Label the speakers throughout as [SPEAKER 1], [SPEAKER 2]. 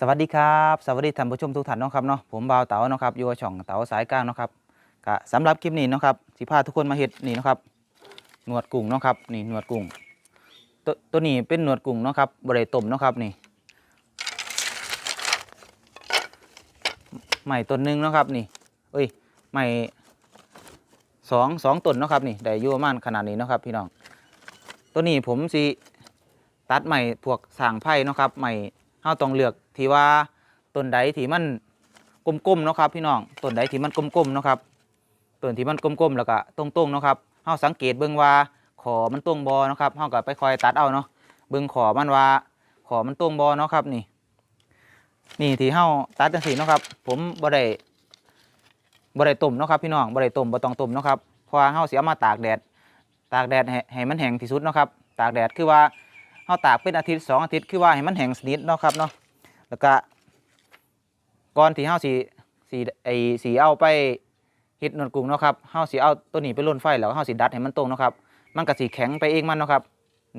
[SPEAKER 1] สวัสดีครับ สวัสดีท่านผู้ชมทุกท่านนะครับเนาะผมบ่าวเต๋าเนาะครับอยู่กับช่องเต๋าสายกลางเนาะครับก็สำหรับคลิปนี้เนาะครับสิพาทุกคนมาเฮ็ดนี่เนาะครับหนวดกุ้งเนาะครับนี่หนวดกุ้งตัวตัวนี้เป็นหนวดกุ้งเนาะครับบ่ได้ต้มเนาะครับนี่ใหม่ต้นหนึ่งเนาะครับนี่เอ้ยใหม่สองสองต้นเนาะครับนี่ได้ยู่ประมาณขนาดนี้เนาะครับพี่น้องตัวนี้ผมสิตัดใหม่พวกสางไผ่เนาะครับใหม่ เราต้องเลือกที่ว่าต้นใดที่มันกลมๆเนาะครับพี่น้องต้นใดที่มันกลมๆเนาะครับต้นที่มันกลมๆแล้วก็ตรงๆเนาะครับเฮาสังเกตเบิ่งว่าขอมันตรงบ่เนาะครับเฮาก็ไปคอยตัดเอาเนาะเบิ่งขอมันว่าขอมันตรงบ่เนาะครับนี่ นี่ที่เฮาตัดจังซี่เนาะครับ ผมบ่ได้บ่ได้ต้มเนาะครับพี่น้องบ่ได้ต้มบ่ต้องต้มเนาะครับเพราะว่าเฮาสิเอามาตากแดด ตากแดดให้ให้มันแห้งที่สุดเนาะครับ ตากแดดคือว่า เฮาตากเป็นอาทิตย์สองอาทิตย์คือว่าให้มันแห้งสนิทเนาะครับเนาะแล้วก็ก่อนที่เฮาสิสิไอสิเอาไปเฮ็ดนวดกุ้งเนาะครับเฮาสิเอาตัวนี้ไปลนไฟแล้วเฮาสิดัดให้มันตรงเนาะครับมันก็สิแข็งไปเองมันเนาะครับ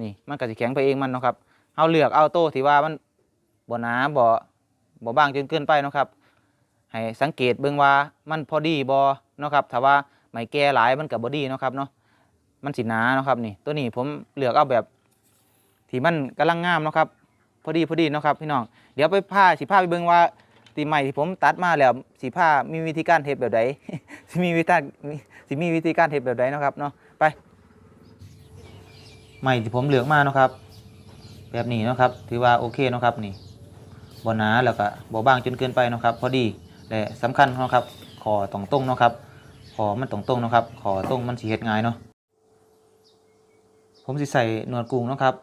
[SPEAKER 1] นี่มันก็สิแข็งไปเองมันเนาะครับเฮาเลือกเอาโต้ที่ว่ามันบ่หนาบ่บ่บางจนเกินไปเนาะครับให้สังเกตเบิ่งว่ามันพอดีบ่เนาะครับถ้าว่าไม่แก่หลายมันก็บ่ดีเนาะครับเนาะมันสิหนาเนาะครับนี่ตัวนี้ผมเลือกเอาแบบ ที่มันกำลังงามเนาะครับพอดีพอดีเนาะครับพี่น้องเดี๋ยวไปผ้าสีผ้าไปเบิ่งว่าตีใหม่ที่ผมตัดมาแล้วสีผ้ามีวิธีการเฮ็ดแบบใดสิมีวิธีการมีสิมีวิธีการเฮ็ดแบบใดนะครับเนาะไปใหม่ที่ผมเหลือกมาเนาะครับ แบบนี้เนาะครับ ถือว่าโอเคเนาะครับนี่บ่หนาแล้วก็บ่บางจนเกินไปเนาะครับ พอดีและสำคัญเนาะครับคอตรงตรงเนาะครับคอมันตรงตรงเนาะครับคอตรงมันสิเฮ็ดง่ายเนาะผมสิใส่หนวดกุ้งเนาะครับ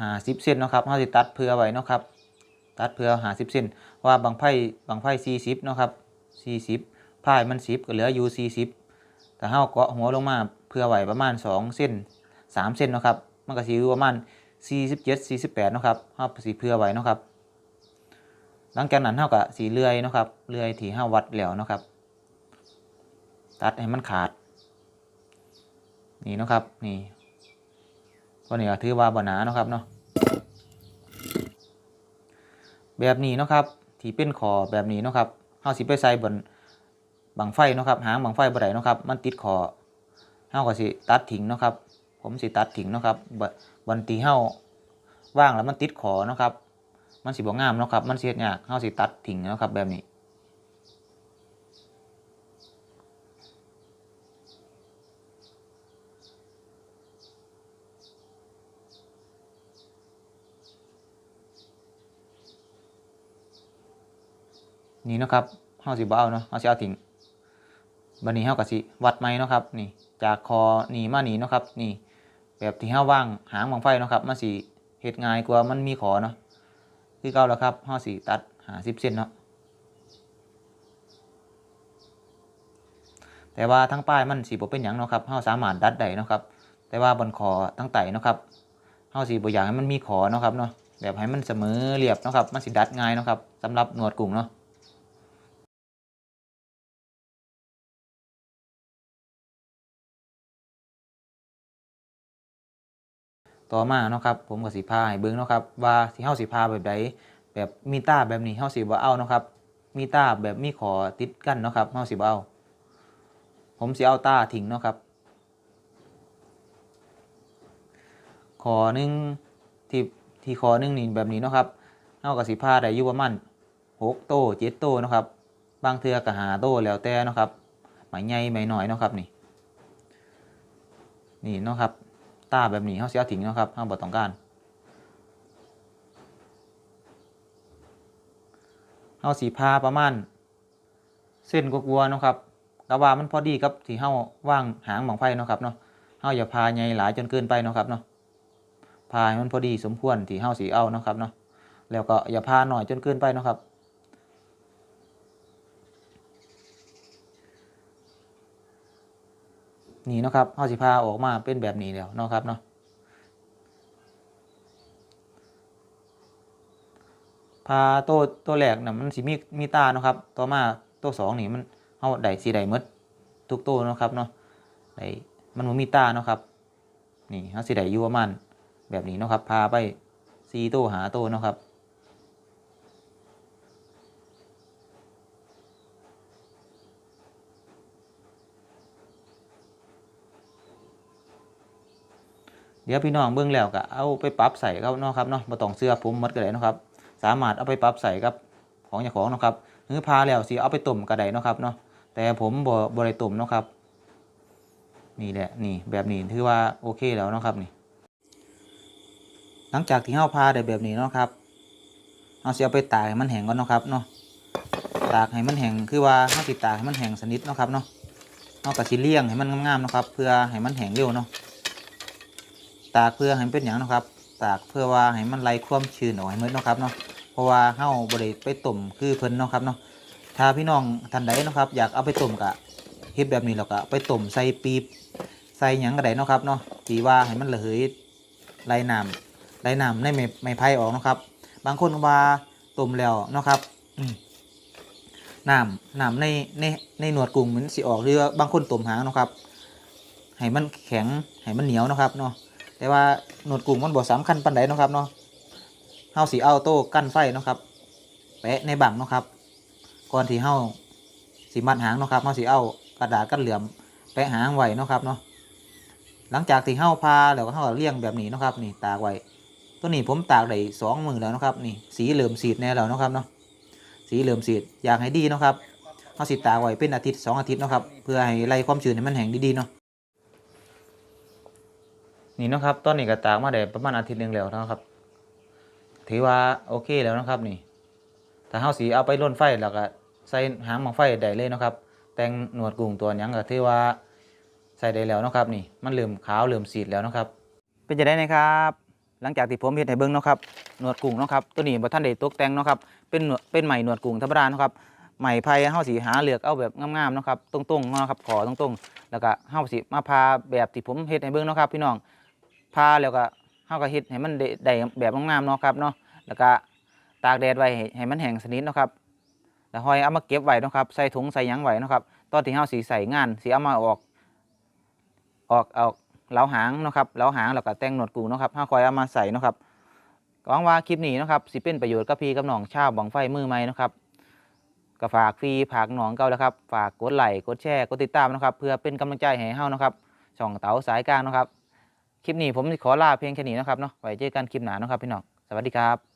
[SPEAKER 1] หาสิบเซนเนาะครับเราสิตัดเพื่อไว้เนาะครับ ตัดเพื่อหาสิบเซนว่าบางไพ่บางไพ่สี่สิบเนาะครับสี่สิบไพายมันสิบก็เหลืออยู่สี่สิบแต่เฮาเกาะหัวลงมาเพื่อไว้ประมาณสองเส้นสามเส้นเนาะครับ มันก็สิอยู่ประมาณสี่สิบเจ็ดสี่สิบแปดเนาะครับเฮาสิเพื่อไว้เนาะครับ หลังจากนั้นเฮาก็สีเลื่อยเนาะครับเลื่อยที่เฮาวัดแล้วเนาะครับ ตัดให้มันขาด นี่เนาะครับ นี่ ตัวนี้ก็ถือว่าบหนาเนาะครับเนาะแบบนี้เนาะครับที่เป็นคอแบบนี้เนาะครับเฮาสิไปใส่บนบังไฟเนาะครับหางบังไฟบ่ได้เนาะครับมันติดคอเฮาก็สิตัดทิ้งเนาะครับผมสิตัดทิ้งเนาะครับบันที่เฮาว่างแล้วมันติดคอเนาะครับมันสิบ่งามเนาะครับมันเสิเฮ็ดยากเฮาสิตัดทิ้งเนาะครับแบบนี้ นี่เนาะครับเฮาสิบ่เอาเนาะเฮาสิเอาทิ้งบัดนี้เฮาก็สิวัดใหม่เนาะครับนี่จากคอนี่มานี่เนาะครับนี่แบบที่เฮาว่างหางบังไฟเนาะครับมันสิเฮ็ดง่ายกว่ามันมีขอเนาะคือเก่าแล้วครับเฮาสิตัด50เซนเนาะแต่ว่าทั้งป้ายมันสิบ่เป็นหยังเนาะครับเฮาสามารถดัดได้เนาะครับ แต่ว่าบนคอทั้งไตเนาะครับเฮาสิบ่อยากให้มันมีขอเนาะครับเนาะแบบให้มันเสมอเรียบเนาะครับมันสิดัดง่ายเนาะครับสำหรับหนวดกุ้งเนาะ ต่อมาเนาะครับผมก็สิพาให้เบิ่งเนาะครับว่าสิเฮาสิพาแบบใดแบบมีตาแบบนี้เฮาสิบ่เอาเนาะครับมีตาแบบมีขอติดกันเนาะครับเฮาสิบ่เอาผมสิเอาตาทิ้งเนาะครับขอหนึ่งที่ที่ขอหนึ่งนี่แบบนี้เนาะครับเฮาก็สิพาได้อยู่ประมาณ6โต7โตเนาะครับบางเทือก็หาโตแล้วแต่เนาะครับหมายใหญ่หมายน้อยเนาะครับนี่นี่เนาะครับ ตาแบบนี้เขาเสียทิ้งเนาะครับเขาบ่ต้องการเขาสีพาประมาณ เส้นกวัวๆเนาะครับกะว่ามันพอดีกับที่เฮาว่างหางบังไฟเนาะครับเนาะเฮาอย่าพาใหญ่หลายจนเกินไปเนาะครับเนาะพามันพอดีสมควรที่เฮาสีเอาเนาะครับเนาะแล้วก็อย่าพาหน่อยจนเกินไปเนาะครับ นี่นะครับเฮาสิพาออกมาเป็นแบบนี้แล้วเนาะครับเนาะพาตัวตัวแรกน่ะมันสิมีมีตาเนาะครับ ต่อมาตัวสองนี่มันเฮาได้สิได้มดทุกตัวเนาะครับเนาะได้มันมีตาเนาะครับ นี่เฮาสิได้อยู่ประมาณแบบนี้เนาะครับ พาไป4ตัวหาตัวเนาะครับ เดี๋ยวพี่น้องเบิ่งแล้วก็เอาไปปรับใส่ครับเนาะครับเนาะบ่ต้องเสื้อผมหมดก็ได้นะครับ สามารถเอาไปปรับใส่กับของเจ้างของนะครับหรือพาแล้วสิเอาไปต้มก็ได้นะครับเนาะแต่ผมบ่บ่ได้ต้มนะครับ นี่แหละนี่แบบนี้ถือว่าโอเคแล้วนะครับนี่ หลังจากที่เฮาพาได้แบบนี้นะครับเฮาสิเอาไปตากให้มันแห้งก่อนนะครับเนาะตากให้มันแห้งคือว่าเฮาสิตากให้มันแห้งสนิทนะครับเนาะเฮาก็สิเลี้ยงให้มันงามๆนะครับ เพื่อให้มันแห้งเร็วเนาะ ตากเพื่อให้เป็นหยังนะครับ ตากเพื่อว่าให้มันไล่ความชื้นออกให้หมดนะครับเนาะเพราะว่าเฮาบ่ได้ไปต้มคือเพิ่นเนาะครับเนาะถ้าพี่น้องท่านใดนะครับ อยากเอาไปต้มก็เฮ็ดแบบนี้แล้วก็ไปต้มใส่ปี๊บใส่หยังก็ได้เนาะครับเนาะตีว่าให้มันระเหยไล่น้ำไล่น้ำในไม้ไม้ไผ่ออกนะครับ บางคนว่าต้มแล้วนะครับน้ำน้ำในในในหนวดกุ้งมันสิออกหรือว่าบางคนต้มหางนะครับให้มันแข็งให้มันเหนียวนะครับเนาะ แต่ว่าหนวดกุ้งมันบ่สำคัญปานใดเนาะครับเนาะเฮาสิเอาโต้กั้นไฟเนาะครับแปะในบังเนาะครับ ก่อนที่เฮาสิมัดหางเนาะครับเฮาสิเอากระดาษกั้นเหลื่อมแปะหางไว้เนาะครับเนาะหลังจากที่เฮาพาแล้วก็เฮาเลี้ยงแบบนี้เนาะครับนี่ตากไว้ตัวนี้ผมตากได้สองมือแล้วนะครับนี่สีเหลื่อมสีดแน่แล้วนะครับเนาะสีเหลื่อมสีดอยากให้ดีเนาะครับเอาสิตากไว้เป็นอาทิตย์สองอาทิตย์เนาะครับเพื่อให้ไล่ความชื้นให้มันแห้งดีๆเนาะ นี่นะครับตอนนี้ก็ตากมาได้ประมาณอาทิตย์หนึงแล้วนะครับ ถือว่าโอเคแล้วนะครับนี่ถ้าเฮาสีเอาไปร่นไฟแล้วก็ใส่หางมองไฟได้เลยนะครับ แต่งหนวดกุ้งตัวยังก็ถือว่าใส่ได้แล้วนะครับ นี่มันเริ่มขาวเริ่มสีดแล้วนะครับ เป็นจะได้นะครับ หลังจากที่ผมเฮ็ดให้เบิ่งนะครับหนวดกุ้งนะครับตัวนี้บ่ทันได้ตกแต่งนะครับ เป็นเป็นไหม่หนวดกุ้งธรรมดานะครับไหม่ไผ่เฮาสิหาเลือกเอาแบบงามๆนะครับตรงๆนะครับขอตรงๆ แล้วก็เฮาสิมาพาแบบที่ผมเฮ็ดให้เบิ่งนะครับ พี่น้อง พาแล้วก็เฮาก็เฮ็ดให้มันได้ได้แบบงามๆเนาะครับเนาะแล้วก็ตากแดดไว้ให้มันแห้งสนิทเนาะครับแล้วห้อยเอามาเก็บไว้เนาะครับใส่ถุงใส่ยังไว้เนาะครับตอนที่เฮาสิใส่งานสิเอามาออก ออกออกเหลาหางเนาะครับเหลาหางแล้วก็แต่งหนวดกุ้งเนาะครับเฮาคอยเอามาใส่เนาะครับก็หวังว่าคลิปนี้นะครับสิเป็นประโยชน์กับพี่กับน้องชาวบังไฟมือใหม่นะครับก็ฝากฟรีฝากน้องเก่าแล้วครับฝากกดไลค์กดแชร์กดติดตามนะครับ เพื่อเป็นกำลังใจให้เฮานะครับช่องเต๋าสายกลางนะครับ คลิปนี้ผมขอลาเพียงแค่นี้นะครับเนาะไว้เจอกันคลิปหน้าเนาะครับพี่น้องสวัสดีครับ